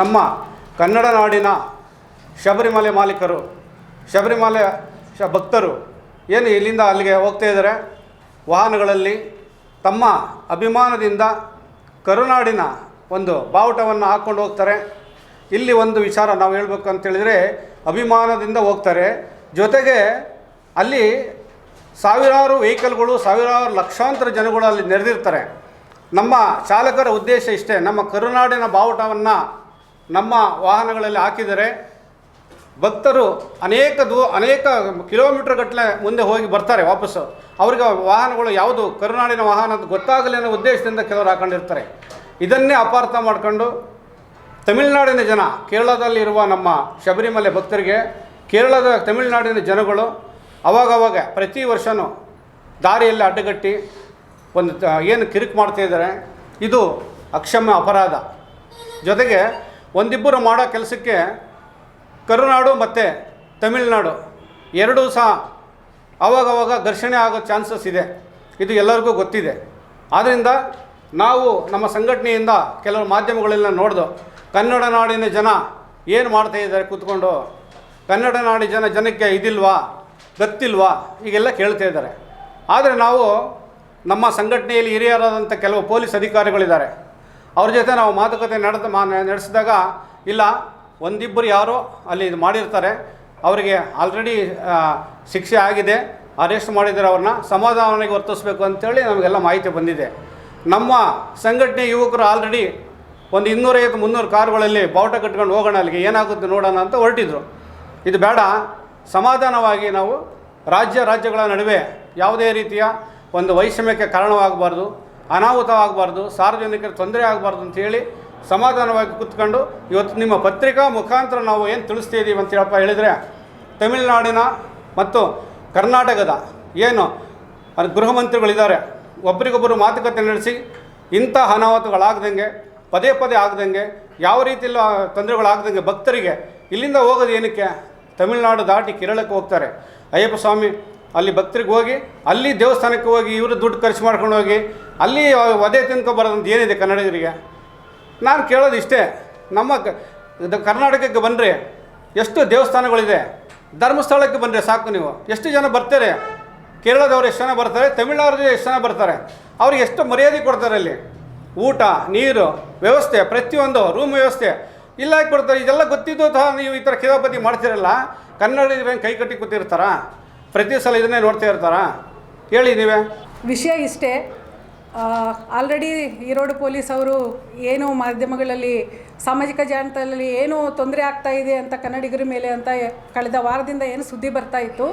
ನಮ್ಮ ಕನ್ನಡ ನಾಡಿನ ಶಬರಿಮಲೆ ಮಾಲೀಕರು, ಶಬರಿಮಲೆ ಶ ಭಕ್ತರು ಏನು ಇಲ್ಲಿಂದ ಅಲ್ಲಿಗೆ ಹೋಗ್ತಾ ಇದ್ದಾರೆ? ವಾಹನಗಳಲ್ಲಿ ತಮ್ಮ ಅಭಿಮಾನದಿಂದ ಕರುನಾಡಿನ ಒಂದು ಬಾವುಟವನ್ನು ಹಾಕ್ಕೊಂಡು ಹೋಗ್ತಾರೆ. ಇಲ್ಲಿ ಒಂದು ವಿಚಾರ ನಾವು ಹೇಳಬೇಕು ಅಂತೇಳಿದರೆ ಅಭಿಮಾನದಿಂದ ಹೋಗ್ತಾರೆ. ಜೊತೆಗೆ ಅಲ್ಲಿ ಸಾವಿರಾರು ವೆಹಿಕಲ್ಗಳು, ಸಾವಿರಾರು ಲಕ್ಷಾಂತರ ಜನಗಳು ಅಲ್ಲಿ ನೆರೆದಿರ್ತಾರೆ. ನಮ್ಮ ಚಾಲಕರ ಉದ್ದೇಶ ಇಷ್ಟೇ. ನಮ್ಮ ಕರುನಾಡಿನ ಬಾವುಟವನ್ನು ನಮ್ಮ ವಾಹನಗಳಲ್ಲಿ ಹಾಕಿದರೆ ಭಕ್ತರು ಅನೇಕ ದೂ, ಅನೇಕ ಕಿಲೋಮೀಟರ್ ಗಟ್ಟಲೆ ಮುಂದೆ ಹೋಗಿ ಬರ್ತಾರೆ ವಾಪಸ್ಸು. ಅವ್ರಿಗೆ ವಾಹನಗಳು ಯಾವುದು ಕರುನಾಡಿನ ವಾಹನ ಅಂತ ಗೊತ್ತಾಗಲಿ ಅನ್ನೋ ಉದ್ದೇಶದಿಂದ ಕೆಲವರು ಹಾಕೊಂಡಿರ್ತಾರೆ. ಇದನ್ನೇ ಅಪಾರ್ಥ ಮಾಡ್ಕೊಂಡು ತಮಿಳುನಾಡಿನ ಜನ, ಕೇರಳದಲ್ಲಿರುವ ನಮ್ಮ ಶಬರಿಮಲೆ ಭಕ್ತರಿಗೆ ಕೇರಳದ ತಮಿಳುನಾಡಿನ ಜನಗಳು ಅವಾಗವಾಗ ಪ್ರತಿ ವರ್ಷವೂ ದಾರಿಯಲ್ಲಿ ಅಡ್ಡಗಟ್ಟಿ ಒಂದು, ಏನು ಕಿರಿಕ್ ಮಾಡ್ತಾಯಿದ್ದಾರೆ ಇದು ಅಕ್ಷಮ್ಯ ಅಪರಾಧ. ಜೊತೆಗೆ ಒಂದಿಬ್ಬರು ಮಾಡೋ ಕೆಲಸಕ್ಕೆ ಕರುನಾಡು ಮತ್ತು ತಮಿಳುನಾಡು ಎರಡೂ ಸಹ ಆವಾಗವಾಗ ಘರ್ಷಣೆ ಆಗೋ ಚಾನ್ಸಸ್ ಇದೆ. ಇದು ಎಲ್ಲರಿಗೂ ಗೊತ್ತಿದೆ. ಆದ್ದರಿಂದ ನಾವು ನಮ್ಮ ಸಂಘಟನೆಯಿಂದ ಕೆಲವು ಮಾಧ್ಯಮಗಳೆಲ್ಲ ನೋಡ್ದು ಕನ್ನಡ ನಾಡಿನ ಜನ ಏನು ಮಾಡ್ತಾ ಇದ್ದಾರೆ ಕೂತ್ಕೊಂಡು, ಕನ್ನಡ ನಾಡಿನ ಜನ ಜನಕ್ಕೆ ಇದಿಲ್ವಾ, ಗೊತ್ತಿಲ್ವಾ ಈಗೆಲ್ಲ ಕೇಳ್ತಾ ಇದ್ದಾರೆ. ಆದರೆ ನಾವು ನಮ್ಮ ಸಂಘಟನೆಯಲ್ಲಿ ಹಿರಿಯರಾದಂಥ ಕೆಲವು ಪೊಲೀಸ್ ಅಧಿಕಾರಿಗಳಿದ್ದಾರೆ. ಅವ್ರ ಜೊತೆ ನಾವು ಮಾತುಕತೆ ನಡೆದ ಮಾ ನಡೆಸಿದಾಗ, ಇಲ್ಲ, ಒಂದಿಬ್ಬರು ಯಾರೋ ಅಲ್ಲಿ ಇದು ಮಾಡಿರ್ತಾರೆ. ಅವರಿಗೆ ಆಲ್ರೆಡಿ ಶಿಕ್ಷೆ ಆಗಿದೆ. ಅರೆಸ್ಟ್ ಮಾಡಿದ್ದಾರೆ ಅವ್ರನ್ನ. ಸಮಾಧಾನವಾಗಿ ವರ್ತಿಸ್ಬೇಕು ಅಂತೇಳಿ ನಮಗೆಲ್ಲ ಮಾಹಿತಿ ಬಂದಿದೆ. ನಮ್ಮ ಸಂಘಟನೆ ಯುವಕರು ಆಲ್ರೆಡಿ ಒಂದು ಇನ್ನೂರೈವತ್ತು, ಮುನ್ನೂರು ಕಾರುಗಳಲ್ಲಿ ಬಾವುಟ ಕಟ್ಕೊಂಡು ಹೋಗೋಣ, ಅಲ್ಲಿಗೆ ಏನಾಗುತ್ತೆ ನೋಡೋಣ ಅಂತ ಹೊರಟಿದ್ರು. ಇದು ಬೇಡ. ಸಮಾಧಾನವಾಗಿ ನಾವು ರಾಜ್ಯ, ರಾಜ್ಯಗಳ ನಡುವೆ ಯಾವುದೇ ರೀತಿಯ ಒಂದು ವೈಷಮ್ಯಕ್ಕೆ ಕಾರಣವಾಗಬಾರ್ದು. ಅನಾಹುತವಾಗಬಾರ್ದು ಸಾರ್ವಜನಿಕರಿಗೆ ತೊಂದರೆ ಆಗಬಾರ್ದು ಅಂತೇಳಿ ಸಮಾಧಾನವಾಗಿ ಕೂತ್ಕೊಂಡು ಇವತ್ತು ನಿಮ್ಮ ಪತ್ರಿಕಾ ಮುಖಾಂತರ ನಾವು ಏನು ತಿಳಿಸ್ತಾ ಇದ್ದೀವಿ ಅಂತ ಹೇಳಪ್ಪ ಹೇಳಿದರೆ, ತಮಿಳುನಾಡಿನ ಮತ್ತು ಕರ್ನಾಟಕದ ಏನು ಗೃಹ ಮಂತ್ರಿಗಳಿದ್ದಾರೆ ಒಬ್ಬರಿಗೊಬ್ಬರು ಮಾತುಕತೆ ನಡೆಸಿ ಇಂಥ ಅನಾಹುತಗಳಾಗ್ದಂಗೆ, ಪದೇ ಪದೇ ಆಗ್ದಂಗೆ, ಯಾವ ರೀತಿಯಲ್ಲಿ ತೊಂದರೆಗಳಾಗ್ದಂಗೆ ಭಕ್ತರಿಗೆ ಇಲ್ಲಿಂದ ಹೋಗೋದು ಏನಕ್ಕೆ? ತಮಿಳುನಾಡು ದಾಟಿ ಕೇರಳಕ್ಕೆ ಹೋಗ್ತಾರೆ. ಅಯ್ಯಪ್ಪ ಸ್ವಾಮಿ ಅಲ್ಲಿ ಭಕ್ತರಿಗೆ ಹೋಗಿ, ಅಲ್ಲಿ ದೇವಸ್ಥಾನಕ್ಕೆ ಹೋಗಿ, ಇವರು ದುಡ್ಡು ಖರ್ಚು ಮಾಡ್ಕೊಂಡು ಹೋಗಿ, ಅಲ್ಲಿ ವಧೆ ತಿನ್ಕೊಬಾರ್ದಂತ ಏನಿದೆ ಕನ್ನಡಿಗರಿಗೆ? ನಾನು ಕೇಳೋದು ಇಷ್ಟೇ, ನಮ್ಮ ಕರ್ನಾಟಕಕ್ಕೆ ಬಂದರೆ ಎಷ್ಟು ದೇವಸ್ಥಾನಗಳಿದೆ, ಧರ್ಮಸ್ಥಳಕ್ಕೆ ಬಂದರೆ ಸಾಕು ನೀವು. ಎಷ್ಟು ಜನ ಬರ್ತಾರೆ, ಕೇರಳದವ್ರು ಎಷ್ಟು ಜನ ಬರ್ತಾರೆ ತಮಿಳುನಾಡು ಎಷ್ಟು ಜನ ಬರ್ತಾರೆ, ಅವ್ರಿಗೆ ಎಷ್ಟು ಮರ್ಯಾದೆ ಕೊಡ್ತಾರೆ ಅಲ್ಲಿ? ಊಟ, ನೀರು, ವ್ಯವಸ್ಥೆ, ಪ್ರತಿಯೊಂದು ರೂಮ್ ವ್ಯವಸ್ಥೆ. ಇಲ್ಲ ಕೊಡ್ತಾರೆ, ಇದೆಲ್ಲ ಗೊತ್ತಿದ್ದು ಸಹ ನೀವು ಈ ಥರ ಕಿರಾಪತಿ ಮಾಡ್ತಿರಲ್ಲ ಕನ್ನಡಿಗರೇನು ಕೈ ಕಟ್ಟಿ ಕೂತಿರ್ತಾರಾ? ಪ್ರತಿ ಸಲ ಇದನ್ನೇ ನೋಡ್ತಾ ಇರ್ತಾರಾ? ಹೇಳಿ ನೀವೇ. ವಿಷಯ ಇಷ್ಟೇ. ಆಲ್ರೆಡಿ ಈರೋಡು ಪೊಲೀಸ್ ಅವರು ಏನು ಮಾಧ್ಯಮಗಳಲ್ಲಿ, ಸಾಮಾಜಿಕ ಜಾಲತಾಣದಲ್ಲಿ ಏನು ತೊಂದರೆ ಆಗ್ತಾ ಇದೆ ಅಂತ ಕನ್ನಡಿಗರ ಮೇಲೆ ಅಂತ ಕಳೆದ ವಾರದಿಂದ ಏನು ಸುದ್ದಿ ಬರ್ತಾ ಇತ್ತು.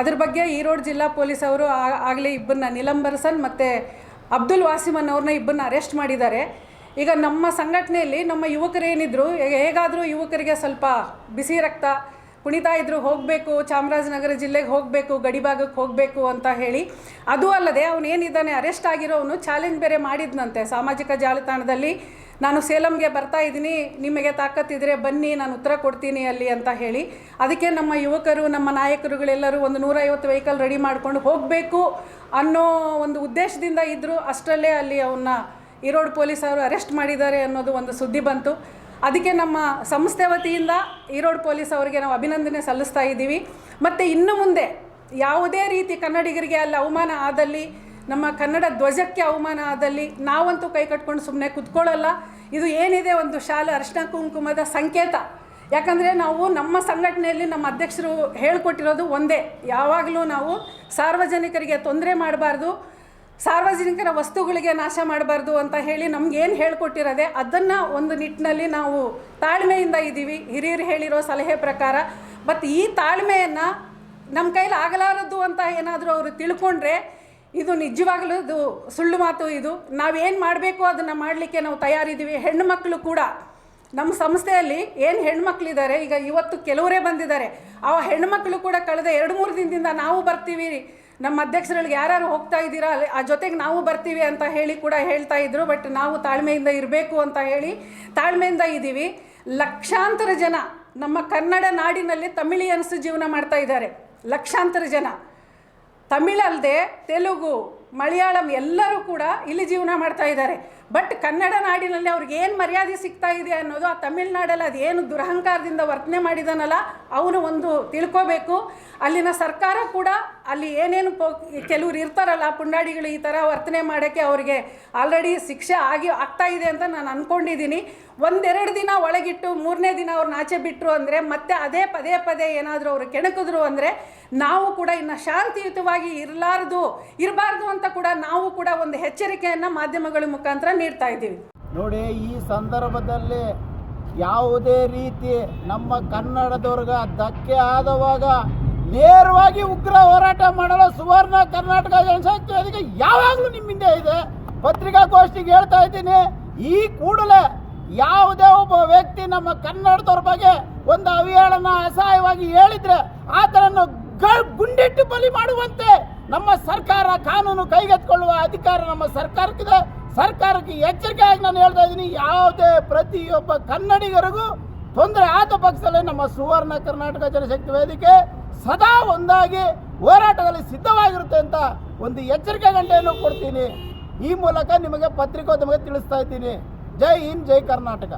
ಅದ್ರ ಬಗ್ಗೆ ಈರೋಡು ಜಿಲ್ಲಾ ಪೊಲೀಸ್ ಅವರು ಆಗಲೇ ಇಬ್ಬರನ್ನ ನಿಲಂಬರಸನ್ ಮತ್ತು ಅಬ್ದುಲ್ ವಾಸಿಮನ್ ಅವ್ರನ್ನ ಇಬ್ಬರನ್ನ ಅರೆಸ್ಟ್ ಮಾಡಿದ್ದಾರೆ. ಈಗ ನಮ್ಮ ಸಂಘಟನೆಯಲ್ಲಿ ನಮ್ಮ ಯುವಕರು ಏನಿದ್ರು, ಹೇಗಾದರೂ ಯುವಕರಿಗೆ ಸ್ವಲ್ಪ ಬಿಸಿ ರಕ್ತ ಕುಣಿತಾ ಇದ್ರು ಹೋಗಬೇಕು, ಚಾಮರಾಜನಗರ ಜಿಲ್ಲೆಗೆ ಹೋಗಬೇಕು ಗಡಿಭಾಗಕ್ಕೆ ಹೋಗಬೇಕು ಅಂತ ಹೇಳಿ. ಅದು ಅಲ್ಲದೆ ಅವನು ಏನಿದ್ದಾನೆ ಅರೆಸ್ಟ್ ಆಗಿರೋವನು ಚಾಲೆಂಜ್ ಬೇರೆ ಮಾಡಿದ್ನಂತೆ. ಸಾಮಾಜಿಕ ಜಾಲತಾಣದಲ್ಲಿ ನಾನು ಸೇಲಂಗೆ ಬರ್ತಾ ಇದ್ದೀನಿ, ನಿಮಗೆ ತಾಕತ್ತಿದ್ರೆ ಬನ್ನಿ, ನಾನು ಉತ್ತರ ಕೊಡ್ತೀನಿ ಅಲ್ಲಿ ಅಂತ ಹೇಳಿ. ಅದಕ್ಕೆ ನಮ್ಮ ಯುವಕರು, ನಮ್ಮ ನಾಯಕರುಗಳೆಲ್ಲರೂ ಒಂದು ನೂರೈವತ್ತು ವೆಹಿಕಲ್ ರೆಡಿ ಮಾಡ್ಕೊಂಡು ಹೋಗಬೇಕು ಅನ್ನೋ ಒಂದು ಉದ್ದೇಶದಿಂದ ಇದ್ದರು ಅಷ್ಟರಲ್ಲೇ ಅಲ್ಲಿ ಅವನ್ನ ಈರೋಡ್ ಪೊಲೀಸರು ಅರೆಸ್ಟ್ ಮಾಡಿದ್ದಾರೆ ಅನ್ನೋದು ಒಂದು ಸುದ್ದಿ ಬಂತು. ಅದಕ್ಕೆ ನಮ್ಮ ಸಂಸ್ಥೆ ವತಿಯಿಂದ ಈರೋಡ್ ಪೊಲೀಸ್ ಅವರಿಗೆ ನಾವು ಅಭಿನಂದನೆ ಸಲ್ಲಿಸ್ತಾ ಇದ್ದೀವಿ. ಮತ್ತು ಇನ್ನು ಮುಂದೆ ಯಾವುದೇ ರೀತಿ ಕನ್ನಡಿಗರಿಗೆ ಅಲ್ಲಿ ಅವಮಾನ ಆದಲ್ಲಿ, ನಮ್ಮ ಕನ್ನಡ ಧ್ವಜಕ್ಕೆ ಅವಮಾನ ಆದಲ್ಲಿ ನಾವಂತೂ ಕೈ ಕಟ್ಕೊಂಡು ಸುಮ್ಮನೆ ಕುತ್ಕೊಳ್ಳಲ್ಲ. ಇದು ಏನಿದೆ ಒಂದು ಶಾಲೆ ಅರ್ಶಿನ ಕುಂಕುಮದ ಸಂಕೇತ. ಯಾಕಂದರೆ ನಾವು ನಮ್ಮ ಸಂಘಟನೆಯಲ್ಲಿ ನಮ್ಮ ಅಧ್ಯಕ್ಷರು ಹೇಳಿಕೊಟ್ಟಿರೋದು ಒಂದೇ. ಯಾವಾಗಲೂ ನಾವು ಸಾರ್ವಜನಿಕರಿಗೆ ತೊಂದರೆ ಮಾಡಬಾರ್ದು. ಸಾರ್ವಜನಿಕರ ವಸ್ತುಗಳಿಗೆ ನಾಶ ಮಾಡಬಾರ್ದು ಅಂತ ಹೇಳಿ ನಮ್ಗೇನು ಹೇಳ್ಕೊಟ್ಟಿರೋದೆ ಅದನ್ನು ಒಂದು ನಿಟ್ಟಿನಲ್ಲಿ ನಾವು ತಾಳ್ಮೆಯಿಂದ ಇದ್ದೀವಿ. ಹಿರಿಯರು ಹೇಳಿರೋ ಸಲಹೆ ಪ್ರಕಾರ. ಬಟ್ ಈ ತಾಳ್ಮೆಯನ್ನು ನಮ್ಮ ಕೈಲಿ ಆಗಲಾರದು ಅಂತ ಏನಾದರೂ ಅವರು ತಿಳ್ಕೊಂಡ್ರೆ ಇದು ನಿಜವಾಗಲೂ ಇದು ಸುಳ್ಳು ಮಾತು ಇದು. ನಾವೇನು ಮಾಡಬೇಕು ಅದನ್ನು ಮಾಡಲಿಕ್ಕೆ ನಾವು ತಯಾರಿದ್ದೀವಿ. ಹೆಣ್ಣುಮಕ್ಕಳು ಕೂಡ ನಮ್ಮ ಸಂಸ್ಥೆಯಲ್ಲಿ ಏನು ಹೆಣ್ಮಕ್ಳಿದ್ದಾರೆ ಈಗ ಇವತ್ತು ಕೆಲವರೇ ಬಂದಿದ್ದಾರೆ. ಆ ಹೆಣ್ಮಕ್ಳು ಕೂಡ ಕಳೆದ ಎರಡು ಮೂರು ದಿನದಿಂದ ನಾವು ಬರ್ತೀವಿ. ನಮ್ಮ ಅಧ್ಯಕ್ಷರುಗಳಿಗೆ ಯಾರ್ಯಾರು ಹೋಗ್ತಾ ಇದ್ದೀರಾ, ಅಲ್ಲಿ ಆ ಜೊತೆಗೆ ನಾವು ಬರ್ತೀವಿ ಅಂತ ಹೇಳಿ ಕೂಡ ಹೇಳ್ತಾ ಇದ್ರು ಬಟ್ ನಾವು ತಾಳ್ಮೆಯಿಂದ ಇರಬೇಕು ಅಂತ ಹೇಳಿ ತಾಳ್ಮೆಯಿಂದ ಇದ್ದೀವಿ. ಲಕ್ಷಾಂತರ ಜನ ನಮ್ಮ ಕನ್ನಡ ನಾಡಿನಲ್ಲಿ ತಮಿಳಿಯನ್ಸ್ ಜೀವನ ಮಾಡ್ತಾ ಇದ್ದಾರೆ. ಲಕ್ಷಾಂತರ ಜನ. ತಮಿಳಲ್ಲದೆ ತೆಲುಗು ಮಲಯಾಳಂ ಎಲ್ಲರೂ ಕೂಡ ಇಲ್ಲಿ ಜೀವನ ಮಾಡ್ತಾ ಇದ್ದಾರೆ. ಬಟ್ ಕನ್ನಡ ನಾಡಿನಲ್ಲಿ ಅವ್ರಿಗೆ ಏನು ಮರ್ಯಾದೆ ಸಿಗ್ತಾ ಇದೆ ಅನ್ನೋದು ಆ ತಮಿಳ್ನಾಡಲ್ಲಿ ಅದೇನು ದುರಹಂಕಾರದಿಂದ ವರ್ತನೆ ಮಾಡಿದಾನಲ್ಲ, ಅವನು ಒಂದು ತಿಳ್ಕೋಬೇಕು. ಅಲ್ಲಿನ ಸರ್ಕಾರ ಕೂಡ ಅಲ್ಲಿ ಏನೇನು ಪೋ, ಕೆಲವ್ರು ಇರ್ತಾರಲ್ಲ ಪುಂಡಾಡಿಗಳು ಈ ಥರ ವರ್ತನೆ ಮಾಡೋಕ್ಕೆ ಅವರಿಗೆ ಆಲ್ರೆಡಿ ಶಿಕ್ಷೆ ಆಗಿ ಆಗ್ತಾ ಇದೆ ಅಂತ ನಾನು ಅಂದ್ಕೊಂಡಿದ್ದೀನಿ ಒಂದೆರಡು ದಿನ ಒಳಗಿಟ್ಟು ಮೂರನೇ ದಿನ ಅವ್ರನ್ನ ಆಚೆ ಬಿಟ್ಟರು ಅಂದರೆ, ಮತ್ತೆ ಅದೇ ಪದೇ ಪದೇ ಏನಾದರೂ ಅವರು ಕೆಣಕಿದ್ರು ಅಂದರೆ, ನಾವು ಕೂಡ ಇನ್ನು ಶಾಂತಿಯುತವಾಗಿ ಇರಲಾರ್ದು, ಇರಬಾರ್ದು ಅಂತ ಕೂಡ ನಾವು ಕೂಡ ಒಂದು ಎಚ್ಚರಿಕೆಯನ್ನು ಮಾಧ್ಯಮಗಳ ಮುಖಾಂತರ ನೀಡ್ತಾ ಇದ್ದೀವಿ. ನೋಡಿ, ಈ ಸಂದರ್ಭದಲ್ಲಿ ಯಾವುದೇ ರೀತಿ ನಮ್ಮ ಕನ್ನಡದವ್ರಿಗೆ ಧಕ್ಕೆ ಆದವಾಗ ನೇರವಾಗಿ ಉಗ್ರ ಹೋರಾಟ ಮಾಡಲು ಸುವರ್ಣ ಕರ್ನಾಟಕ ಜನಶಕ್ತಿ ಅದಕ್ಕೆ ಯಾವಾಗಲೂ ನಿಮ್ಮಿಂದ ಇದೆ. ಪತ್ರಿಕಾಗೋಷ್ಠಿಗೆ ಹೇಳ್ತಾ ಇದ್ದೀನಿ, ಈ ಕೂಡಲೇ ಯಾವುದೇ ಒಬ್ಬ ವ್ಯಕ್ತಿ ನಮ್ಮ ಕನ್ನಡದವ್ರ ಬಗ್ಗೆ ಒಂದು ಅವಿಯಾಳನ ಅಸಹಾಯವಾಗಿ ಹೇಳಿದ್ರೆ ಆತನನ್ನು ಗುಂಡಿಟ್ಟು ಬಲಿ ಮಾಡುವಂತೆ ನಮ್ಮ ಸರ್ಕಾರ ಕಾನೂನು ಕೈಗೆತ್ತಿಕೊಳ್ಳುವ ಅಧಿಕಾರ ನಮ್ಮ ಸರ್ಕಾರಕ್ಕಿದೆ. ಸರ್ಕಾರಕ್ಕೆ ಎಚ್ಚರಿಕೆಯಾಗಿ ನಾನು ಹೇಳ್ತಾ ಇದ್ದೀನಿ, ಯಾವುದೇ ಪ್ರತಿಯೊಬ್ಬ ಕನ್ನಡಿಗರಿಗೂ ತೊಂದರೆ ಆದ ಪಕ್ಷದಲ್ಲಿ ನಮ್ಮ ಸುವರ್ಣ ಕರ್ನಾಟಕ ಜನಶಕ್ತಿ ವೇದಿಕೆ ಸದಾ ಒಂದಾಗಿ ಹೋರಾಟದಲ್ಲಿ ಸಿದ್ಧವಾಗಿರುತ್ತೆ ಅಂತ ಒಂದು ಎಚ್ಚರಿಕೆ ಗಂಟೆಯನ್ನು ಕೊಡ್ತೀನಿ. ಈ ಮೂಲಕ ನಿಮಗೆ ಪತ್ರಿಕೋದ್ಯಮಗೆ ತಿಳಿಸ್ತಾ ಇದ್ದೀನಿ. ಜೈ ಹಿಂದ್, ಜೈ ಕರ್ನಾಟಕ.